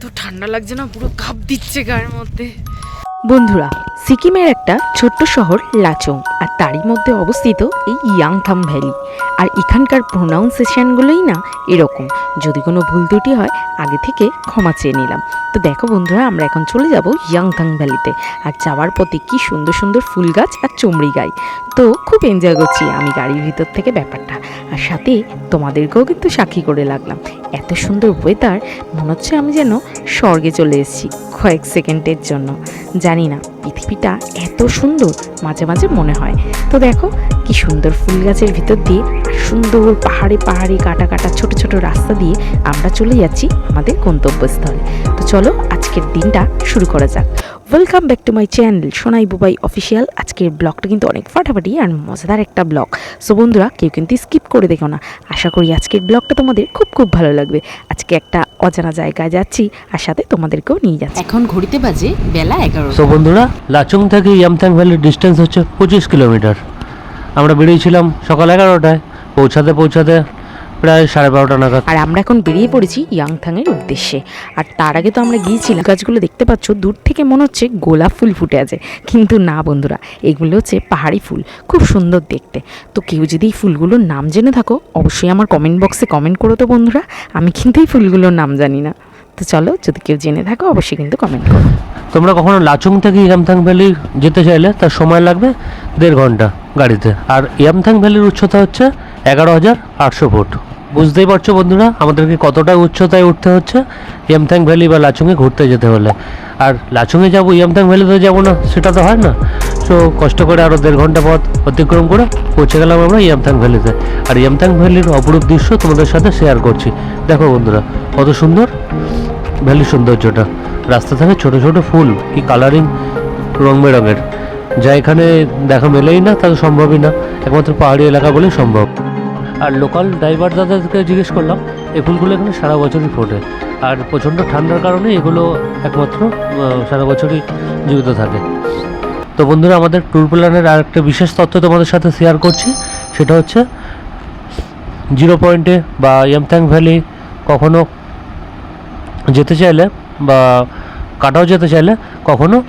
তো ঠান্ডা লাগছে না, পুরো কাপ দিচ্ছে গায়ের মধ্যে। বন্ধুরা, সিকিমের একটা ছোট্ট শহর লাচং। আর তারই মধ্যে অবস্থিত এই ইয়াংথাম ভ্যালি। আর এখানকার প্রোনাউন্সিয়েশনগুলোই না এরকম। যদি কোনো ভুল ত্রুটি হয়, আগে থেকে ক্ষমা চেয়ে নিলাম। তো দেখো বন্ধুরা, আমরা এখন চলে যাব ইয়াংথাং ভ্যালিতে। আর যাওয়ার পথে কি সুন্দর সুন্দর ফুল গাছ আর চমড়ি গাই। তো খুব এনজয় করছি আমি গাড়ির ভিতর থেকে ব্যাপারটা। আর সাথে তোমাদেরকেও কিন্তু সাক্ষী করে লাগলাম এত সুন্দর ওয়েদার মনে হচ্ছে আমি যেন স্বর্গে চলে এসেছি কয়েক সেকেন্ডের জন্য। জানি না, পৃথিবীটা এত সুন্দর, মাঝে মাঝে মনে হয়। তো দেখো কি সুন্দর ফুল গাছের ভিতর দিয়ে সুন্দর পাহাড়ে পাহাড়ে কাটা কাটা ছোট ছোট রাস্তা দিয়ে আমরা চলে যাচ্ছি আমাদের গন্তব্যস্থলে। তো চলো আজকের দিনটা শুরু করা যাক। Welcome back to my channel Sonai Bubai official আজকের ব্লগটা কিন্তু অনেক ফাটাফাটি আর মজাদার একটা ব্লগ। সো বন্ধুরা কেউ কিন্তু স্কিপ করে দেখো না। আশা করি আজকের ব্লগটা তোমাদের খুব খুব ভালো লাগবে। আজকে একটা অজানা জায়গায় যাচ্ছি আর সাথে তোমাদেরকেও নিয়ে যাচ্ছি। এখন ঘড়িতে বাজে বেলা এগারো তো বন্ধুরা লাচুং থেকে ইয়ামথ্যাং ভ্যালির ডিস্টেন্স হচ্ছে পঁচিশ কিলোমিটার। আমরা বেরিয়েছিলাম সকাল এগারোটায় পৌঁছাতে পৌঁছাতে প্রায় সাড়ে বারোটা নাগাদ। আর আমরা এখন বেরিয়ে পড়েছি ইয়াংথাংয়ের উদ্দেশ্যে। আর তার আগে তো আমরা গিয়েছিলাম। গাছগুলো দেখতে পাচ্ছ দূর থেকে মনে হচ্ছে গোলাপ ফুল ফুটে আছে। কিন্তু না বন্ধুরা এগুলো হচ্ছে পাহাড়ি ফুল খুব সুন্দর দেখতে। তো কেউ যদি এই ফুলগুলোর নাম জেনে থাকো অবশ্যই আমার কমেন্ট বক্সে কমেন্ট করো তো বন্ধুরা। আমি কিন্তু এই ফুলগুলোর নাম জানি না। তো চলো যদি কেউ জেনে থাকো অবশ্যই কিন্তু কমেন্ট করো। তোমরা কখনো লাচুং থেকে ইয়ামথ্যাং ভ্যালি যেতে চাইলে তার সময় লাগবে দেড় ঘণ্টা। গাড়িতে। আর ইয়ামথ্যাং ভ্যালির উচ্চতা হচ্ছে এগারো হাজার আটশো ফুট। বুঝতেই পারছ বন্ধুরা, আমাদেরকে কতটা উচ্চতায় উঠতে হচ্ছে ইয়ামথ্যাং ভ্যালি বা লাচুংয়ে ঘুরতে যেতে হলে। আর লাচুংয়ে যাব ইয়ামথ্যাং ভ্যালিতে যাব না, সেটা তো হয় না। তো কষ্ট করে আরও দেড় ঘণ্টা পথ অতিক্রম করে পৌঁছে গেলাম আমরা ইয়ামথ্যাং ভ্যালিতে। আর ইয়ামথ্যাং ভ্যালির অপরূপ দৃশ্য তোমাদের সাথে শেয়ার করছি। দেখো বন্ধুরা, কত সুন্দর ভ্যালির সৌন্দর্যটা। রাস্তা থাকে ছোট ছোট ফুল, কি কালারিং রং বেরঙের। যা এখানে দেখা মেলেই না, তা সম্ভবই না। একমাত্র পাহাড়ি এলাকা বলেই সম্ভব। আর লোকাল ড্রাইভার দাদাদেরকে জিজ্ঞেস করলাম এই ফুলগুলো এখানে সারা বছরই ফোটে। আর প্রচণ্ড ঠান্ডার কারণে এগুলো একমাত্র সারা বছরই জীবিত থাকে। তো বন্ধুরা, আমাদের ট্যুর প্ল্যানের আর একটা বিশেষ তথ্য তোমাদের সাথে শেয়ার করছি। সেটা হচ্ছে, জিরো পয়েন্টে বা ইয়ামথ্যাং ভ্যালি কখনো যেতে চাইলে বা কাটাও যেতে চাইলে কখনো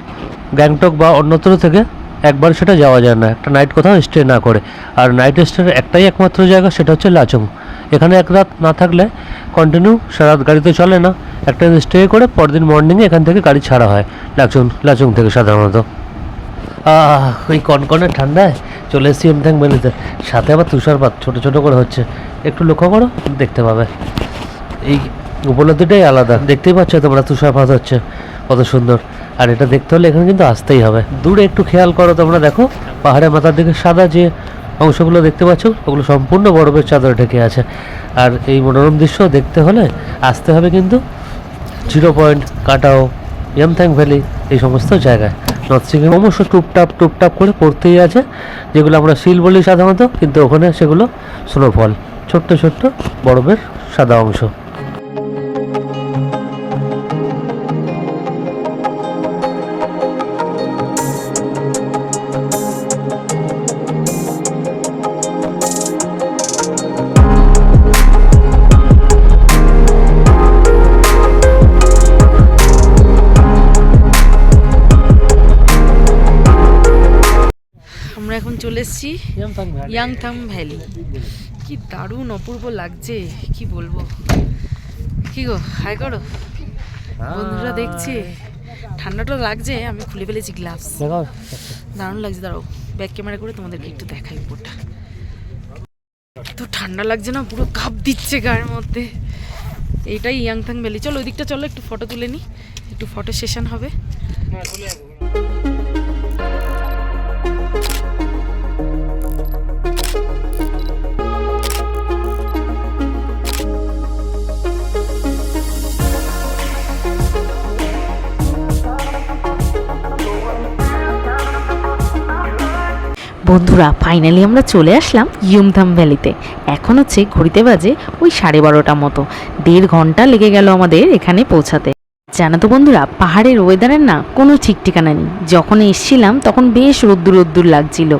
গ্যাংটক বা অন্যত্র থেকে একবার সেটা যাওয়া যায় না। একটা নাইট কোথাও স্টে না করে। আর নাইট স্টের একটাই একমাত্র জায়গা, সেটা হচ্ছে লাচং। এখানে এক রাত না থাকলে কন্টিনিউ সারা রাত গাড়িতে চলে না। একটা স্টে করে পরদিন মর্নিংয়ে এখান থেকে গাড়ি ছাড়া হয়, লাচং লাচং থেকে সাধারণত। আহ, ওই কনকনে ঠান্ডায় চলে এসেছি এমথ্যাং বেলিতে সাথে আবার তুষারপাত ছোটো ছোটো করে হচ্ছে। একটু লক্ষ্য করো, দেখতে পাবে। এই উপলব্ধিটাই আলাদা। দেখতেই পাচ্ছ তোমরা তুষারপাত হচ্ছে, কত সুন্দর। আর এটা দেখতে হলে এখানে কিন্তু আসতেই হবে। দূরে একটু খেয়াল করো তোমরা, দেখো, পাহাড়ের মাথার দিকে সাদা যে অংশগুলো দেখতে পাচ্ছ, ওগুলো সম্পূর্ণ বরফের চাদরে ঢেকে আছে। আর এই মনোরম দৃশ্য দেখতে হলে আসতে হবে কিন্তু জিরো পয়েন্ট, কাটাও ইয়ামথ্যাং ভ্যালি, এই সমস্ত জায়গায়। নর্থ সিকিম অবশ্য টুপটাপ টুপটাপ করে পড়তেই আছে, যেগুলো আমরা শিল বলি সাধারণত, কিন্তু ওখানে সেগুলো স্নোফল ছোট্ট ছোট্ট বরফের সাদা অংশ। আমরা এখন চলে এসেছি ইয়াংথাম ভ্যালি কি দারুণ অপূর্ব লাগছে কি বলব? কি গো হাই করো। বন্ধুরা দেখছে ঠান্ডাটা লাগছে আমি খুলে ফেলেছি গ্লাভস। দারুণ লাগছে দাঁড়াও ব্যাক ক্যামেরা করে তোমাদেরকে একটু দেখাই উপরটা তো ঠান্ডা লাগছে না পুরো কাপ দিচ্ছে গায়ের মধ্যে। এইটাই ইয়াংথাং ভ্যালি চলো ওই দিকটা চলো একটু ফটো তুলে নিই একটু ফটো সেশন হবে। বন্ধুরা ফাইনালি আমরা চলে আসলাম ইয়ুমধাম ভ্যালিতে এখন হচ্ছে ঘড়িতে বাজে ওই সাড়ে বারোটা মতো। দেড় ঘণ্টা লেগে গেল আমাদের এখানে পৌঁছাতে। জানো তো বন্ধুরা পাহাড়ের ওয়েদারের না কোনো ঠিক ঠিকানা নেই। যখন এসছিলাম তখন বেশ রোদ্দুর রোদ্দুর লাগছিল।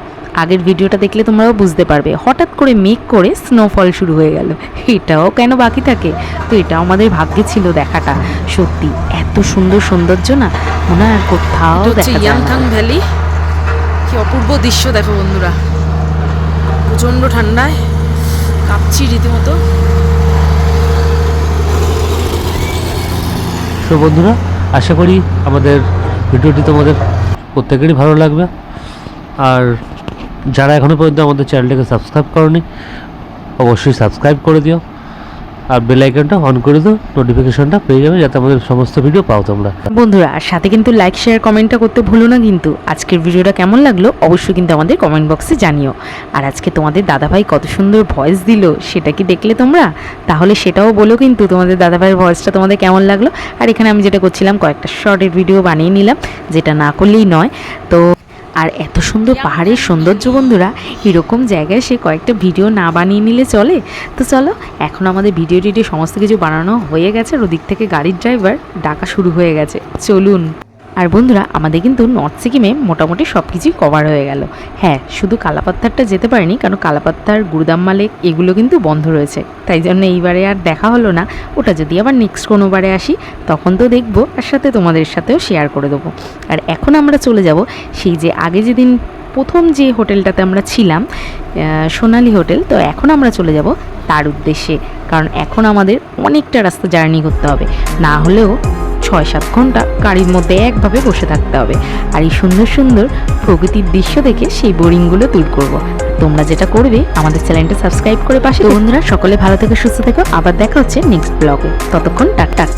আগের ভিডিওটা দেখলে তোমরাও বুঝতে পারবে হঠাৎ করে মেঘ করে স্নোফল শুরু হয়ে গেল। এটাও কেন বাকি থাকে? তো এটা আমাদের ভাগ্যে ছিল দেখাটা। সত্যি এত সুন্দর সৌন্দর্য না মনে হয় কোথাও দেখা যায় ভ্যালি কি অপূর্ব দৃশ্য দেখো বন্ধুরা। প্রচণ্ড ঠান্ডায় কাঁপছি রীতিমতো। তো বন্ধুরা, আশা করি আমাদের ভিডিওটি তোমাদের প্রত্যেকেরই ভালো লাগবে। আর যারা এখনও পর্যন্ত আমাদের চ্যানেলটাকে সাবস্ক্রাইব করনি, অবশ্যই সাবস্ক্রাইব করে দিও। আর বেল আইকনটা অন করে দিও নোটিফিকেশনটা পেয়ে যাবে যাতে আমাদের সমস্ত ভিডিও পাও তোমরা। বন্ধুরা, আর সাথে কিন্তু লাইক শেয়ার কমেন্টটা করতে ভুলো না কিন্তু। আজকের ভিডিওটা কেমন লাগল অবশ্যই কিন্তু আমাদের কমেন্ট বক্সে জানিও। আর আজকে তোমাদের দাদাভাই কত সুন্দর ভয়েস দিল, সেটা কি দেখলে তোমরা? তাহলে সেটাও বলো কিন্তু তোমাদের দাদাভাইয়ের ভয়েসটা তোমাদের কেমন লাগল। আর এখানে আমি যেটা করছিলাম, কয়েকটা শর্টের ভিডিও বানিয়ে নিলাম, যেটা না করলেই নয়। তো আর এত সুন্দর পাহাড়ের সৌন্দর্য, বন্ধুরা, এরকম জায়গায় সে কয়েকটা ভিডিও না বানিয়ে নিলে চলে। তো চলো, এখন আমাদের ভিডিও টিডিও সমস্ত কিছু বানানো হয়ে গেছে, আর ওদিক থেকে গাড়ির ড্রাইভার ডাকা শুরু হয়ে গেছে। চলুন। আর বন্ধুরা, আমাদের কিন্তু নর্থ সিকিমে মোটামুটি সব কিছুই কভার হয়ে গেল। হ্যাঁ শুধু কালাপাত্তারটা যেতে পারিনি, কারণ কালাপাত্তার গুরুদাম লেক এগুলো কিন্তু বন্ধ রয়েছে। তাই জন্য এইবারে আর দেখা হলো না। ওটা যদি আবার নেক্সট কোনোবারে আসি, তখন তো দেখব আর সাথে তোমাদের সাথেও শেয়ার করে দেবো। আর এখন আমরা চলে যাব সেই যে আগে যেদিন প্রথম যে হোটেলটাতে আমরা ছিলাম সোনালি হোটেল, তো এখন আমরা চলে যাব তার উদ্দেশ্যে। কারণ এখন আমাদের অনেকটা রাস্তা জার্নি করতে হবে। না হলেও ছয় সাত ঘণ্টা গাড়ির মধ্যে একভাবে বসে থাকতে হবে। আর এই সুন্দর সুন্দর প্রকৃতির দৃশ্য দেখে সেই বোরিংগুলো দূর করব। তোমরা যেটা করবে, আমাদের চ্যানেলটা সাবস্ক্রাইব করে পাশে। বন্ধুরা, সকলে ভালো থেকে, সুস্থ থেকো। আবার দেখা হচ্ছে নেক্সট ব্লগে। ততক্ষণ টাক টাক